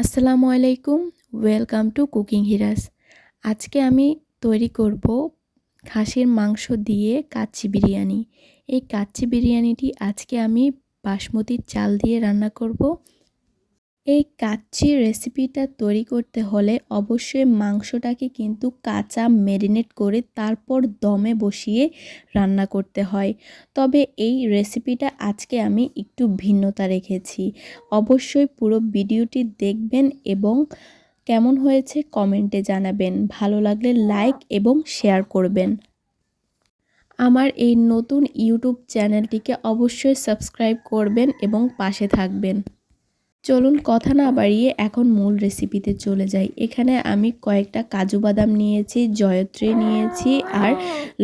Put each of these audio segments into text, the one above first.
আসসালামু আলাইকুম, welcome to cooking হিরাস। আজকে আমি তৈরি করব খাসির মাংস দিয়ে কাচ্চি বিরিয়ানি। এই কাচ্চি বিরিয়ানিটি আজকে আমি বাসমতির চাল দিয়ে রান্না করব। এই কাচ্চি রেসিপিটা তৈরি করতে হলে অবশ্যই মাংসটাকে কিন্তু কাঁচা ম্যারিনেট করে তারপর দমে বসিয়ে রান্না করতে হয়। তবে এই রেসিপিটা আজকে আমি একটু ভিন্নতা রেখেছি। অবশ্যই পুরো ভিডিওটি দেখবেন এবং কেমন হয়েছে কমেন্টে জানাবেন। ভালো লাগলে লাইক এবং শেয়ার করবেন। আমার এই নতুন ইউটিউব চ্যানেলটিকে অবশ্যই সাবস্ক্রাইব করবেন এবং পাশে থাকবেন। চলুন কথা না বাড়িয়ে এখন মূল রেসিপিতে চলে যাই। এখানে আমি কয়েকটা কাজু বাদাম নিয়েছি, জয়ত্রী নিয়েছি আর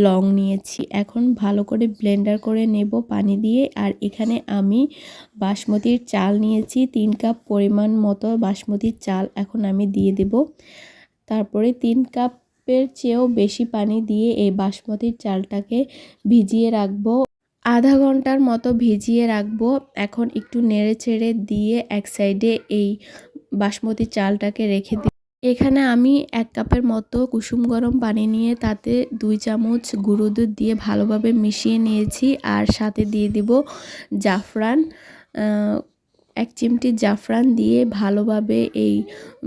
লং নিয়েছি। এখন ভালো করে ব্লেন্ডার করে নেব পানি দিয়ে। আর এখানে আমি বাসমতির চাল নিয়েছি, তিন কাপ পরিমাণ মতো বাসমতির চাল এখন আমি দিয়ে দেব। তারপরে তিন কাপের চেয়েও বেশি পানি দিয়ে এই বাসমতির চালটাকে ভিজিয়ে রাখব। আধা ঘণ্টার মতো ভিজিয়ে রাখব। এখন একটু নেড়ে চেড়ে দিয়ে এক সাইডে এই বাসমতি চালটাকে রেখে দিই এখানে আমি এক কাপের মতো কুসুম গরম পানি নিয়ে তাতে দুই চামচ গুঁড়ো দুধ দিয়ে ভালোভাবে মিশিয়ে নিয়েছি। আর সাথে দিয়ে দিব জাফরান এক চিমটি জাফরান দিয়ে ভালোভাবে এই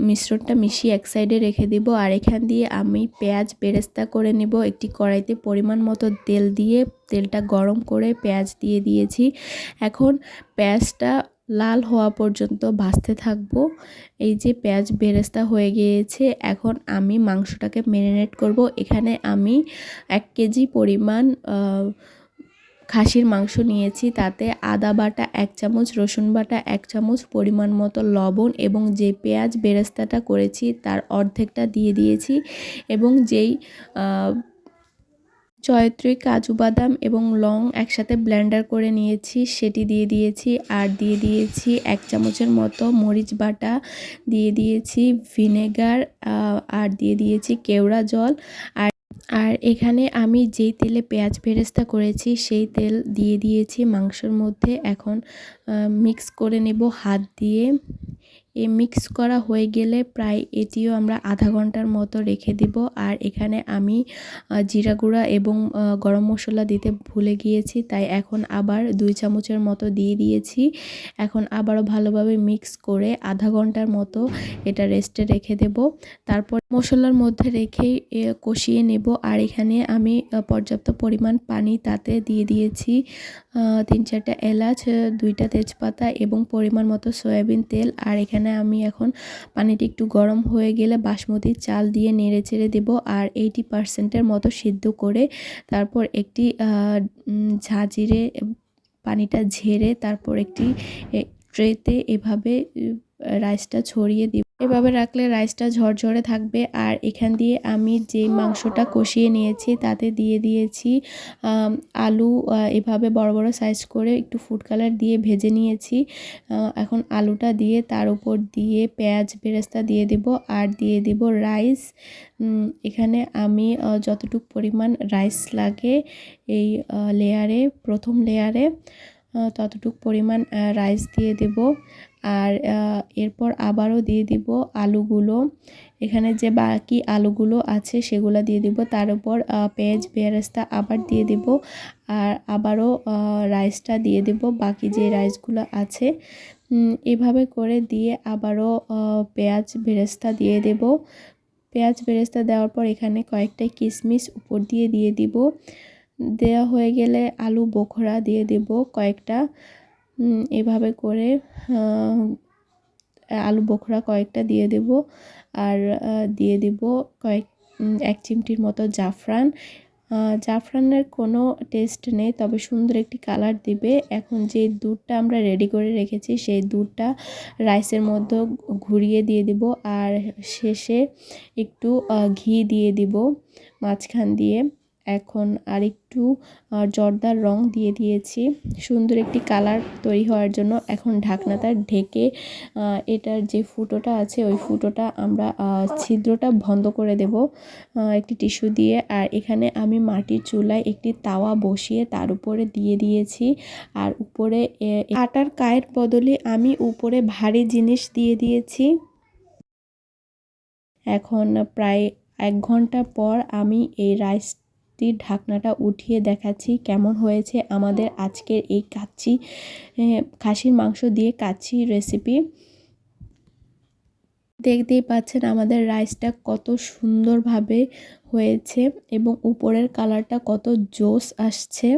মিশ্রণটা মিশিয়ে এক সাইডে রেখে দিব। আর এখান দিয়ে আমি পেঁয়াজ বেরেস্তা করে নেব। একটি কড়াইতে পরিমাণ মতো তেল দিয়ে তেলটা গরম করে পেঁয়াজ দিয়ে দিয়েছি। এখন পেঁয়াজটা লাল হওয়া পর্যন্ত ভাজতে থাকব। এই যে পেঁয়াজ বেরেস্তা হয়ে গিয়েছে, এখন আমি মাংসটাকে ম্যারিনেট করব। এখানে আমি এক কেজি পরিমাণ খাসির মাংস নিয়েছি, তাতে আদা বাটা এক চামচ, রসুন বাটা এক চামচ, পরিমাণ মতো লবণ এবং যে পেঁয়াজ বেরেস্তাটা করেছি তার অর্ধেকটা দিয়ে দিয়েছি এবং যেই জয়ত্রী কাজু বাদাম এবং লং একসাথে ব্লেন্ডার করে নিয়েছি, সেটি দিয়ে দিয়েছি আর দিয়ে দিয়েছি এক চামচের মতো মরিচ বাটা দিয়ে দিয়েছি, ভিনেগার আর দিয়ে দিয়েছি কেওড়া জল আর আর এখানে আমি যেই তেলে পেঁয়াজ বেরেস্তা করেছি, সেই তেল দিয়ে দিয়েছি মাংসর মধ্যে। এখন মিক্স করে নেব হাত দিয়ে। এ মিক্স করা হয়ে গেলে প্রায় এটিও আমরা আধা ঘণ্টার মতো রেখে দিব। আর এখানে আমি জিরা গুঁড়া এবং গরম মশলা দিতে ভুলে গিয়েছি, তাই এখন আবার দুই চামচের মতো দিয়ে দিয়েছি। এখন আবারও ভালোভাবে মিক্স করে আধা ঘণ্টার মতো এটা রেস্টে রেখে দেব। তারপর মশলার মধ্যে রেখেই কষিয়ে নেব। আর এখানে আমি পর্যাপ্ত পরিমাণ পানি তাতে দিয়ে দিয়েছি। তিন চারটা এলাচ দুইটা তেজপাতা এবং পরিমাণ মতো সয়াবিন তেল। আর এখানে আমি এখন পানিটি একটু গরম হয়ে গেলে বাসমতি চাল দিয়ে নেড়ে চেড়ে দেবো। আর এইটি পার্সেন্টের মতো সিদ্ধ করে তারপর একটি ঝাঁঝিরে পানিটা ঝেড়ে তারপর একটি ট্রেতে এভাবে রাইসটা ছড়িয়ে দিব। এভাবে রাখলে রাইসটা ঝরঝরে থাকবে। আর এখান দিয়ে আমি যে মাংসটা কষিয়ে নিয়েছি, তাতে দিয়ে দিয়েছি আলু এভাবে বড় বড় সাইজ করে একটু ফুড কালার দিয়ে ভেজে নিয়েছি। এখন আলুটা দিয়ে তার উপর দিয়ে পেঁয়াজ বেরেস্তা দিয়ে দেব আর দিয়ে দেব রাইস এখানে আমি যতটুক পরিমাণ রাইস লাগে এই লেয়ারে প্রথম লেয়ারে ততটুক পরিমাণ রাইস দিয়ে দেব। আর এরপর আবারও দিয়ে দিব আলুগুলো। এখানে যে বাকি আলুগুলো আছে সেগুলো দিয়ে দিব। তার উপর পেঁয়াজ, বেরেস্তা আবার দিয়ে দিব। আর আবারও রাইসটা দিয়ে দেব। বাকি যে রাইসগুলো আছে এভাবে করে দিয়ে আবারও পেঁয়াজ, বেরেস্তা দিয়ে দেব। পেঁয়াজ, বেরেস্তা দেওয়ার পর এখানে কয়েকটা কিশমিশ উপর দিয়ে দিয়ে দিব। দেওয়া হয়ে গেলে আলু বোখরা দিয়ে দেব কয়েকটা। এভাবে করে আলু বোখরা কয়েকটা দিয়ে দেব। আর দিয়ে দেব কয়েক এক চিমটির মতো জাফরান। জাফরানের কোনো টেস্ট নেই, তবে সুন্দর একটি কালার দিবে। এখন যে দুধটা আমরা রেডি করে রেখেছি, সেই দুধটা রাইসের মধ্যে ঘুরিয়ে দিয়ে দিব। আর শেষে একটু ঘি দিয়ে দিব মাঝখান দিয়ে। এখন আরেকটু জর্দার রং দিয়ে দিয়েছি। সুন্দর একটি কালার তৈরি হওয়ার জন্য এখন ঢাকনাটা ঢেকে এটার যে ফুটোটা আছে ওই ফুটোটা আমরা ছিদ্রটা বন্ধ করে দেব একটি টিস্যু দিয়ে। আর এখানে আমি মাটির চুলায় একটি তাওয়া বসিয়ে তার উপরে দিয়ে দিয়েছি। আর উপরে আটার কায়ের বদলে আমি উপরে ভারী জিনিস দিয়ে দিয়েছি। এখন প্রায় এক ঘণ্টা পর আমি এই রাইসটির ঢাকনাটা উঠিয়ে দেখাচ্ছি কেমন হয়েছে আমাদের আজকের এই কাচ্চি খাসির মাংস দিয়ে কাচ্চি রেসিপি দেখতেই পাচ্ছেন আমাদের রাইসটা কত সুন্দরভাবে হয়েছে এবং উপরের কালারটা কত জোস আসছে।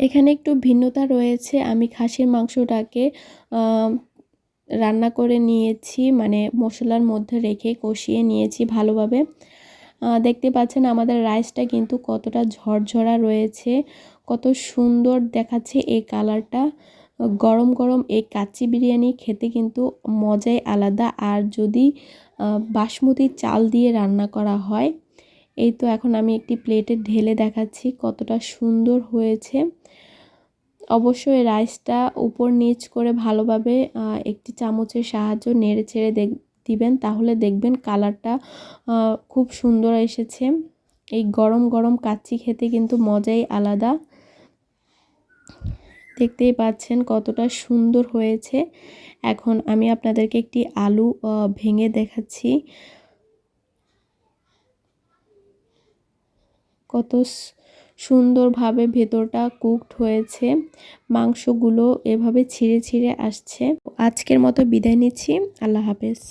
এখানে একটু ভিন্নতা রয়েছে, আমি খাসির মাংসটাকে রান্না করে নিয়েছি মানে মশলার মধ্যে রেখে কষিয়ে নিয়েছি ভালোভাবে। দেখতে পাচ্ছেন আমাদের রাইসটা কিন্তু কতটা ঝরঝরা রয়েছে, কত সুন্দর দেখাচ্ছে এই কালারটা। গরম গরম এই কাচ্চি বিরিয়ানি খেতে কিন্তু মজাই আলাদা। আর যদি বাসমতি চাল দিয়ে রান্না করা হয়, এই তো এখন আমি একটি প্লেটে ঢেলে দেখাচ্ছি কতটা সুন্দর হয়েছে। অবশ্যই রাইসটা উপর নিচ করে ভালোভাবে একটি চামচের সাহায্য নেড়ে ছেড়ে দেখ দিবেন, তাহলে দেখবেন কালারটা খুব সুন্দর এসেছে। এই গরম গরম কাচ্চি খেতে কিন্তু মজাই আলাদা। দেখতেই পাচ্ছেন কতটা সুন্দর হয়েছে। এখন আমি আপনাদেরকে একটি আলু ভেঙে দেখাচ্ছি। কত সুন্দরভাবে ভেতরটা কুকড হয়েছে। মাংসগুলো এভাবে ছিঁড়ে ছিঁড়ে আসছে। আজকের মতো বিদায় নিচ্ছি। আল্লাহ হাফেজ।